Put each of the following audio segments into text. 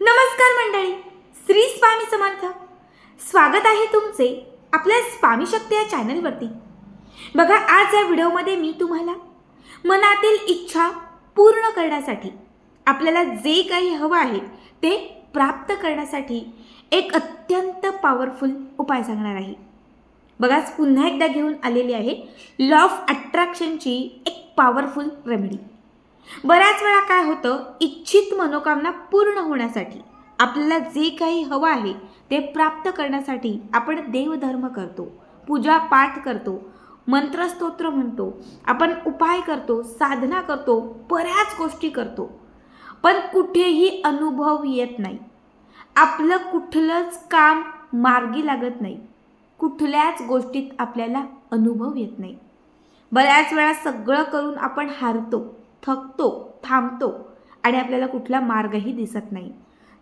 नमस्कार मंडळी श्री स्वामी समर्थ. स्वागत आहे तुमचे आपल्या स्वामी शक्ती या चॅनलवरती. बघा आज या व्हिडिओमध्ये मी तुम्हाला मनातील इच्छा पूर्ण करण्यासाठी आपल्याला जे काही हवं आहे ते प्राप्त करण्यासाठी एक अत्यंत पॉवरफुल उपाय सांगणार आहे. बघाच पुन्हा एकदा घेऊन आलेली आहे लॉ ऑफ अट्रॅक्शनची एक पॉवरफुल रेमेडी बऱ्याच वेळा काय होतं इच्छित मनोकामना पूर्ण होण्यासाठी आपल्याला जे काही हवं आहे ते प्राप्त करण्यासाठी आपण देवधर्म करतो पूजा पाठ करतो मंत्रस्तोत्र म्हणतो आपण उपाय करतो साधना करतो बऱ्याच गोष्टी करतो. पण कुठेही अनुभव येत नाही. आपलं कुठलंच काम मार्गी लागत नाही. कुठल्याच गोष्टीत आपल्याला अनुभव येत नाही. बऱ्याच वेळा सगळं करून आपण हारतो. थकतो थांबतो आणि आपल्याला कुठला मार्गही दिसत नाही.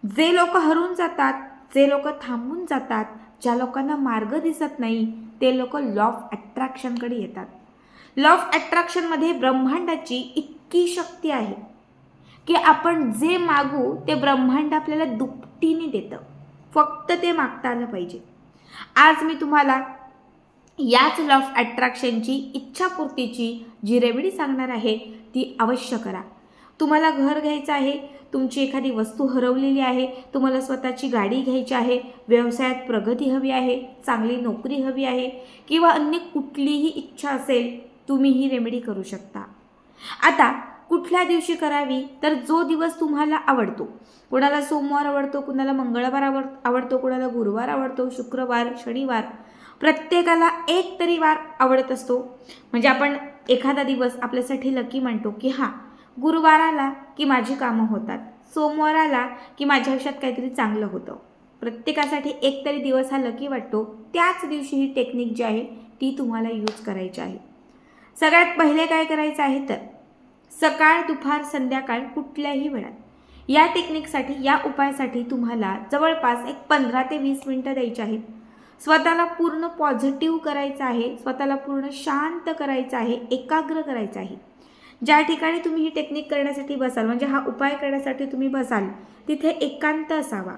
जे लोक हरून जातात जे लोक थांबून जातात ज्या लोकांना मार्ग दिसत नाही ते लोक लॉ ऑफ अट्रॅक्शनकडे येतात. लॉ ऑफ अट्रॅक्शनमध्ये ब्रह्मांडाची इतकी शक्ती आहे की आपण जे मागू ते ब्रह्मांड आपल्याला दुपटीने देतं. फक्त ते मागता आलं पाहिजे. आज मी तुम्हाला याच लॉ ऑफ अट्रॅक्शनची इच्छापूर्तीची जी रेमेडी सांगणार आहे ती अवश्य करा. तुम्हाला घर घ्यायचं आहे तुमची एखादी वस्तू हरवलेली आहे तुम्हाला स्वतःची गाडी घ्यायची आहे व्यवसायात प्रगती हवी आहे चांगली नोकरी हवी आहे किंवा अन्य कुठलीही इच्छा असेल तुम्ही ही रेमेडी करू शकता. आता कुठल्या दिवशी करावी तर जो दिवस तुम्हाला आवडतो. कोणाला सोमवार आवडतो कुणाला मंगळवार आवड आवडतो कोणाला गुरुवार आवडतो शुक्रवार शनिवार प्रत्येकाला एक तरी वार आवडत असतो. म्हणजे आपण एखादा दिवस आपल्यासाठी लकी म्हणतो की हां गुरुवार आला की माझी कामं होतात सोमवार आला की माझ्या आयुष्यात काहीतरी चांगलं होतं. प्रत्येकासाठी एक तरी दिवस हा लकी वाटतो. त्याच दिवशी ही टेक्निक जी आहे ती तुम्हाला यूज करायची आहे. सगळ्यात पहिले काय करायचं आहे तर सकाळ दुपार संध्याकाळ कुठल्याही वेळात या टेक्निकसाठी या उपायासाठी तुम्हाला जवळपास एक पंधरा ते वीस मिनटं द्यायची आहेत. स्वतःला पूर्ण पॉझिटिव्ह करायचं आहे स्वतःला पूर्ण शांत करायचं आहे एकाग्र करायचं आहे. ज्या ठिकाणी तुम्ही ही टेक्निक करण्यासाठी बसाल म्हणजे हा उपाय करण्यासाठी तुम्ही बसाल तिथे एकांत असावा.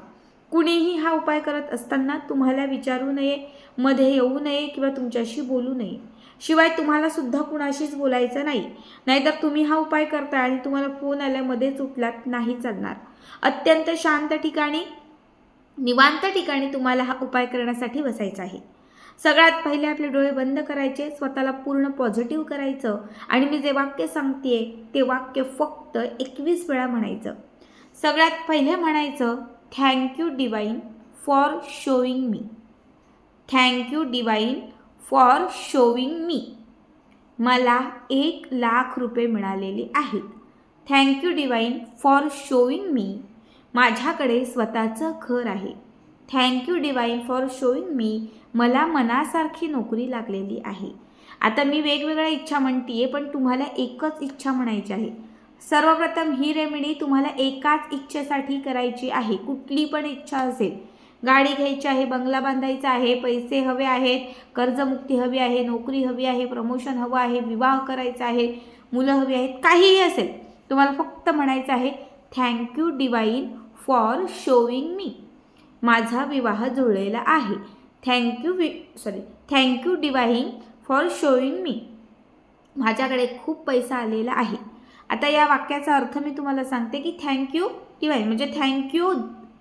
कुणीही हा उपाय करत असताना तुम्हाला विचारू नये मध्ये येऊ नये किंवा तुमच्याशी बोलू नये. शिवाय तुम्हाला सुद्धा कुणाशीच बोलायचं नाही. नाहीतर तुम्ही हा उपाय करताय आणि तुम्हाला फोन आल्यामध्येच उठलात नाही चालणार. अत्यंत शांत ठिकाणी निवांत ठिकाणी तुम्हाला हा उपाय करण्यासाठी बसायचा आहे. सगळ्यात पहिले आपले डोळे बंद करायचे स्वतःला पूर्ण पॉझिटिव्ह करायचं आणि मी जे वाक्य सांगते ते वाक्य फक्त एकवीस वेळा म्हणायचं. सगळ्यात पहिले म्हणायचं thank you divine for showing me thank you divine for showing me मला एक लाख रुपये मिळालेले आहेत. Thank you divine for showing me माझ्याकडे स्वतःचं घर आहे. Thank you divine for showing me मला मनासारखी नोकरी लागलेली आहे. आता मी वेगवेगळ्या इच्छा म्हणते आहे पण तुम्हाला एकच इच्छा म्हणायची आहे. सर्वप्रथम ही रेमेडी तुम्हाला एकाच इच्छेसाठी करायची आहे. कुठली पण इच्छा असेल. गाडी घ्यायची आहे बंगला बांधायचा आहे पैसे हवे आहेत कर्जमुक्ती हवी आहे नोकरी हवी आहे प्रमोशन हवं आहे विवाह करायचा आहे मुलं हवी आहेत काहीही असेल. तुम्हाला फक्त म्हणायचं आहे thank you divine for showing me माझा विवाह जुळलेला आहे. थँक्यू वि sorry thank you divine for showing me माझ्याकडे खूप पैसा आलेला आहे. आता या वाक्याचा अर्थ मी तुम्हाला सांगते की थँक्यू डिवाईन म्हणजे थँक्यू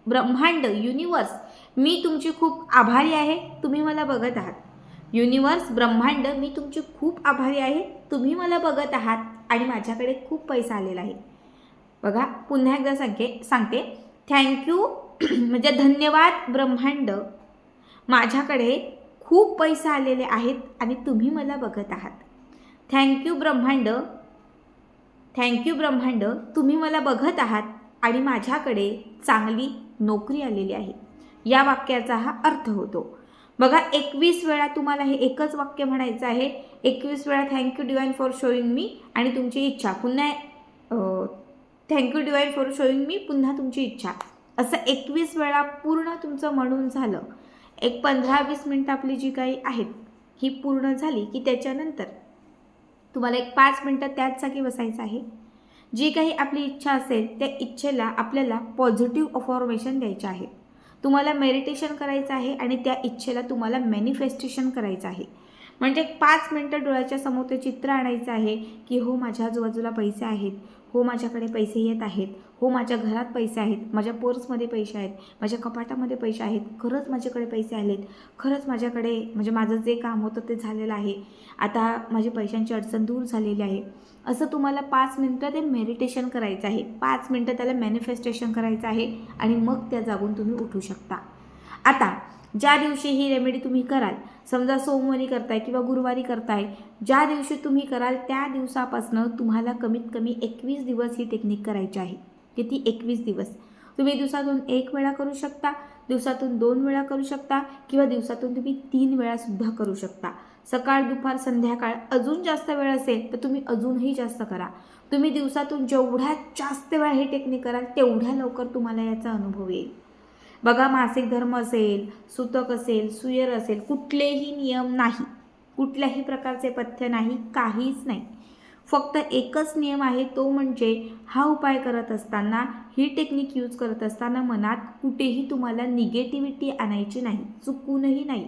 ब्रह्मांड युनिवर्स मी तुमची खूप आभारी आहे. तुम्ही मला बघत आहात. युनिवर्स ब्रह्मांड मी तुमची खूप आभारी आहे. तुम्ही मला बघत आहात. आणि माझ्याकडे खूप पैसा आलेला आहे. बघा पुन्हा एकदा सांगे सांगते. थँक्यू म्हणजे धन्यवाद ब्रह्मांड. माझ्याकडे खूप पैसा आलेले आहेत आणि तुम्ही मला बघत आहात. थँक्यू ब्रह्मांड. थँक्यू ब्रह्मांड. तुम्ही मला बघत आहात आणि माझ्याकडे चांगली नोकरी आलेली आहे. या वाक्याचा हा अर्थ होतो. बघा एकवीस वेळा तुम्हाला हे एकच वाक्य म्हणायचं आहे. एकवीस वेळा thank you divine for showing me आणि तुमची इच्छा. पुन्हा thank you divine for showing me पुन्हा तुमची इच्छा. असं एकवीस वेळा पूर्ण तुमचं म्हणून झालं. एक पंधरा वीस मिनटं आपली जी काही आहेत ही पूर्ण झाली की त्याच्यानंतर तुम्हाला एक पाच मिनटं त्याच जागी बसायचं आहे. जी काही आपली इच्छा असेल त्या इच्छेला आपल्याला पॉझिटिव्ह अफॉर्मेशन द्यायचे आहे. तुम्हाला मेडिटेशन करायचं आहे आणि त्या इच्छेला तुम्हाला मॅनिफेस्टेशन करायचं आहे. म्हणजे एक पाच मिनटं डोळ्याच्या समोर ते चित्र आणायचं आहे की हो माझ्या आजूबाजूला पैसे आहेत. हो माझ्याकडे पैसे येत आहेत. हो माझ्या घरात पैसे आहेत. माझ्या पर्समध्ये पैसे आहेत. माझ्या कपाटामध्ये पैसे आहेत. खरंच माझ्याकडे पैसे आलेत. खरंच माझ्याकडे म्हणजे माझं जे काम होतं ते झालेलं आहे. आता माझी पैशांची अडचण दूर झालेली आहे. असं तुम्हाला पाच मिनटं ते मेडिटेशन करायचं आहे. पाच मिनटं त्याला मॅनिफेस्टेशन करायचं आहे आणि मग त्या जागून तुम्ही उठू शकता. आता ज्या दिवशी ही रेमेडी तुम्ही कराल समजा सोमवारी करताय किंवा गुरुवारी करताय ज्या दिवशी तुम्ही कराल त्या दिवसापासनं तुम्हाला कमीत कमी एकवीस दिवस ही टेक्निक करायची आहे. किती? एकवीस दिवस. तुम्ही दिवसातून एक वेळा करू शकता दिवसातून दोन वेळा करू शकता किंवा दिवसातून तुम्ही तीन वेळासुद्धा करू शकता. सकाळ दुपार संध्याकाळ अजून जास्त वेळ असेल तर तुम्ही अजूनही जास्त करा. तुम्ही दिवसातून जेवढ्या जास्त वेळा हे टेक्निक कराल तेवढ्या लवकर तुम्हाला याचा अनुभव येईल. बघा मासिक धर्म असेल सुतक असेल सुयर असेल कुठलेही नियम नाही. कुठल्याही प्रकारचे पथ्य नाही काहीच नाही. फक्त एकच नियम आहे तो म्हणजे हा उपाय करत असताना ही टेक्निक यूज करत असताना मनात कुठेही तुम्हाला निगेटिव्हिटी आणायची नाही चुकूनही नाही.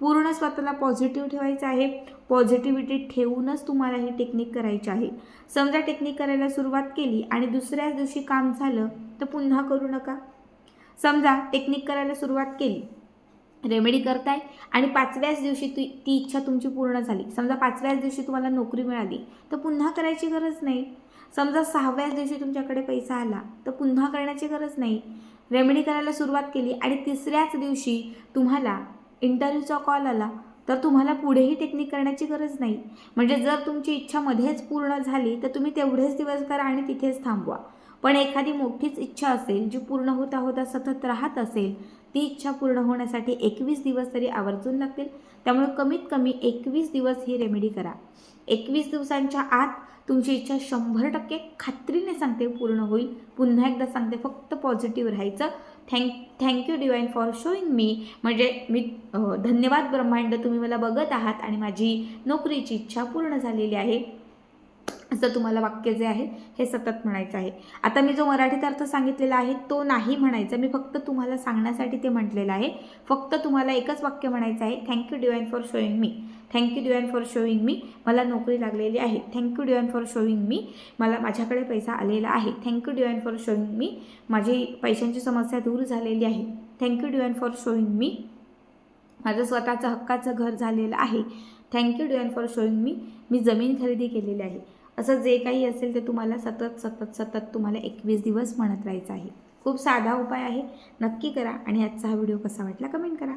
पूर्ण स्वतःला पॉझिटिव्ह ठेवायचं आहे. पॉझिटिव्हिटी ठेवूनच तुम्हाला ही टेक्निक करायची आहे. समजा टेक्निक करायला सुरुवात केली आणि दुसऱ्याच दिवशी काम झालं तर पुन्हा करू नका. समजा टेक्निक करायला सुरुवात केली. रेमेडी करताय आणि पाचव्याच दिवशी ती ती इच्छा तुमची पूर्ण झाली. समजा पाचव्याच दिवशी तुम्हाला नोकरी मिळाली तर पुन्हा करायची गरज नाही. समजा सहाव्याच दिवशी तुमच्याकडे पैसा आला तर पुन्हा करण्याची गरज नाही. रेमेडी करायला सुरुवात केली आणि तिसऱ्याच दिवशी तुम्हाला इंटरव्ह्यूचा कॉल आला तर तुम्हाला पुढेही टेक्निक करण्याची गरज नाही. म्हणजे जर तुमची इच्छा मध्येच पूर्ण झाली तर तुम्ही तेवढेच दिवस करा आणि तिथेच थांबवा. पण एखादी मोठीच इच्छा असेल जी पूर्ण होता होता सतत राहत असेल ती इच्छा पूर्ण होण्यासाठी एकवीस दिवस तरी आवर्जून लागतील. त्यामुळे कमीत कमी एकवीस दिवस ही रेमेडी करा. एकवीस दिवसांच्या आत तुमची इच्छा शंभर टक्के खात्रीने सांगते पूर्ण होईल. पुन्हा एकदा सांगते फक्त पॉझिटिव्ह राहायचं. Thank thank you divine for showing me म्हणजे मी धन्यवाद ब्रह्मांड तुम्ही मला बघत आहात आणि माझी नोकरीची इच्छा पूर्ण झालेली आहे. असं तुम्हाला वाक्य जे आहे हे सतत म्हणायचं आहे. आता मी जो मराठीत अर्थ सांगितलेला आहे तो नाही म्हणायचा. मी फक्त तुम्हाला सांगण्यासाठी ते म्हटलेलं आहे. फक्त तुम्हाला एकच वाक्य म्हणायचं आहे. Thank you divine for showing me thank you divine for showing me मला नोकरी लागलेली आहे. Thank you divine for showing me मला माझ्याकडे पैसा आलेला आहे. Thank you divine for showing me माझी पैशांची समस्या दूर झालेली आहे. Thank you divine for showing me माझं स्वतःचं हक्काचं घर झालेलं आहे. Thank you divine for showing me मी जमीन खरेदी केलेली आहे. असं जे काही असेल ते तुम्हाला सतत सतत सतत तुम्हाला एकवीस दिवस म्हणत राहायचं आहे. खूप साधा उपाय आहे. नक्की करा आणि आजचा हा व्हिडिओ कसा वाटला कमेंट करा.